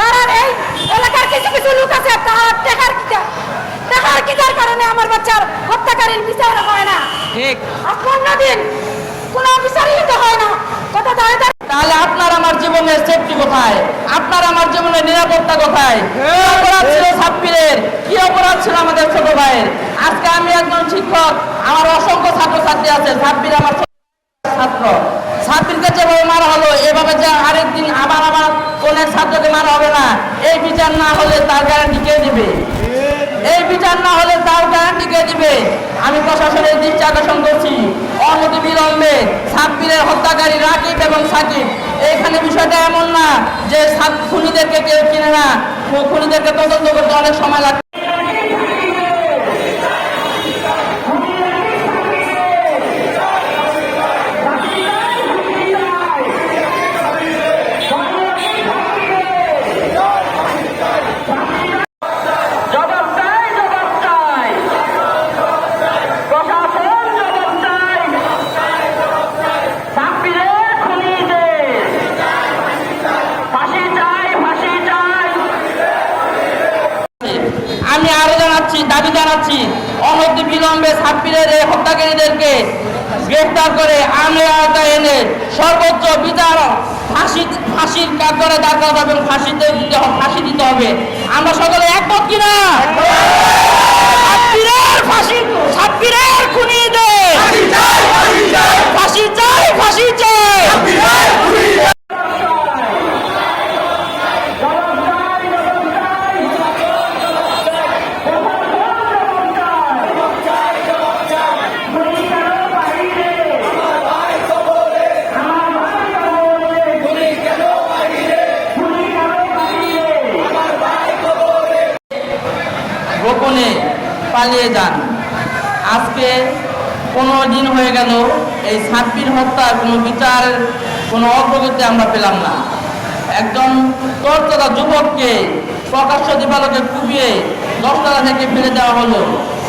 তারা এই এলাকার কিছু কিছু লোক আছে তারা টেকার টেকার কিটার কারণে আমার বাচ্চার হত্যাকারীর বিচার হয় না। ঠিক। আর পনেরো দিন কোনো বিচারই তো হয় না। কথা দাঁড়িয়ে দাঁড়িয়ে তাহলে আপনার আমার জীবনের সেফটি কোথায়? আপনার আমার জীবনের নিরাপত্তা কোথায়? কি অপরাধ ছিল ছাব্বিরের কি অপরাধ ছিল আমাদের ছোট ভাইয়ের? আজকে আমি একজন শিক্ষক আমার অসংখ্য ছাত্রছাত্রী আছে ছাব্বির আমার ছাত্র। ছাত্রীকে যেভাবে মারা হলো এভাবে যে আরেকদিন আবার আবার ছাত্রকে মারা হবে না। এই বিচার না হলে তার গ্যারান্টি কে দিবে? এই বিচার না হলে তার গ্যারান্টি কে দিবে? আমি প্রশাসনের দৃষ্টি আকর্ষণ করছি। অনতি বিলম্বে সাব্বিরের হত্যাকারী রাকিব এবং সাকিব। এখানে বিষয়টা এমন না যে খুনিদেরকে কেউ কিনে না। খুনিদেরকে তদন্ত করতে অনেক সময় লাগে দাবি জানাচ্ছি অনতি বিলম্বে সাব্বিরের এই হত্যাকারীদেরকে গ্রেফতার করে আইনের আওতায় এনে সর্বোচ্চ বিচার ফাঁসি, ফাঁসির কাকরে দাঁড় করাতে এবং ফাঁসিতে, ফাঁসি দিতে হবে। আমরা সকলে একমত কিনা? পালিয়ে যান। আজকে পনেরো দিন হয়ে গেল, এই সাব্বির হত্যার কোনো বিচারের কোনো অগ্রগতি আমরা পেলাম না। একজন তরতরা যুবককে, প্রকাশ্য দিবালকে কুপিয়ে দশতলা থেকে ফেলে দেওয়া হলো।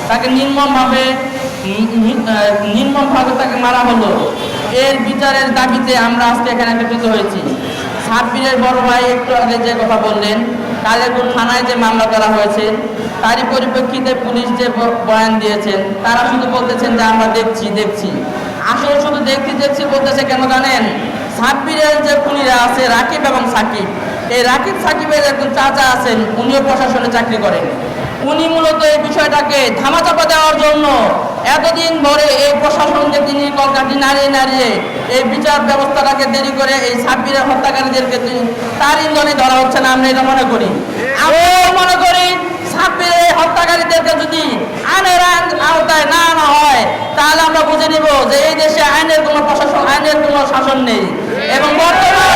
তাকে নির্মমভাবে নির্মমভাবে তাকে মারা হলো। এর বিচারের দাবিতে আমরা আজকে এখানে একত্রিত হয়েছি। সাব্বিরের বড় ভাই একটু আগে যে কথা বললেন কালেপুর থানায় যে মামলা করা হয়েছে, তারই পরিপ্রেক্ষিতে পুলিশ যে বয়ান দিয়েছেন, তারা শুধু বলতেছেন যে আমরা দেখছি দেখছি। আসলে শুধু দেখছি দেখছি বলতেছে কেন জানেন? সাব্বিরের যে খুনিরা আছে, রাকিব এবং সাকিব, এই রাকিব, সাকিবের একজন চাচা আছেন, উনিও প্রশাসনে চাকরি করেন। উনি মূলত এই বিষয়টাকে ধামাচাপা দেওয়ার জন্য এতদিন ধরে এই প্রশাসনকে তিনি কলকাতি নাড়িয়ে নাড়িয়ে এই বিচার ব্যবস্থাটাকে দেরি করে এই সাব্বিরের হত্যাকারীদেরকে তার ইন্ধনে ধরা হচ্ছে না, আমরা এটা মনে করি। আমি মনে করি সাব্বিরের এই হত্যাকারীদেরকে যদি আইনের আইন- আওতায় না আনা হয়, তাহলে আমরা বুঝে নিব যে এই দেশে আইনের কোনো প্রশাসন আইনের কোনো শাসন নেই। এবং বর্তমান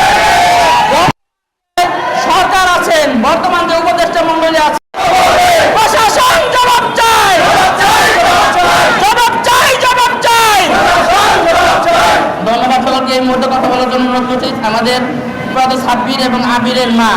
সরকার আছেন বর্তমান যে উপদেষ্টা মন্ডলী আছে প্রশাসন জবাব চাই জবাব চাই জবাব চাই ধন্যবাদ সকলকে এই মুহূর্তে কথা বলার জন্য অনুরোধ করছি আমাদের প্রয়াত সাব্বির এবং আবিরের মা।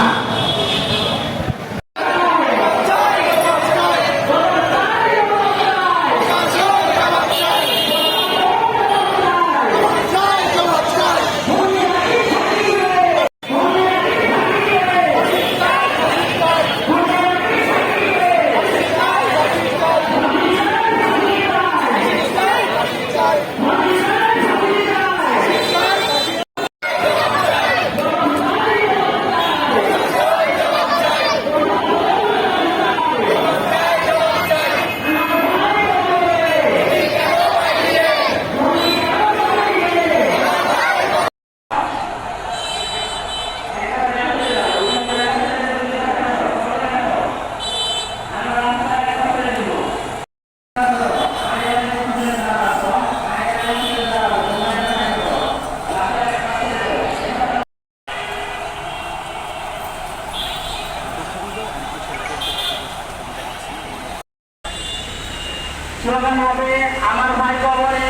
স্লোগান হবে আমার ভাই কবরে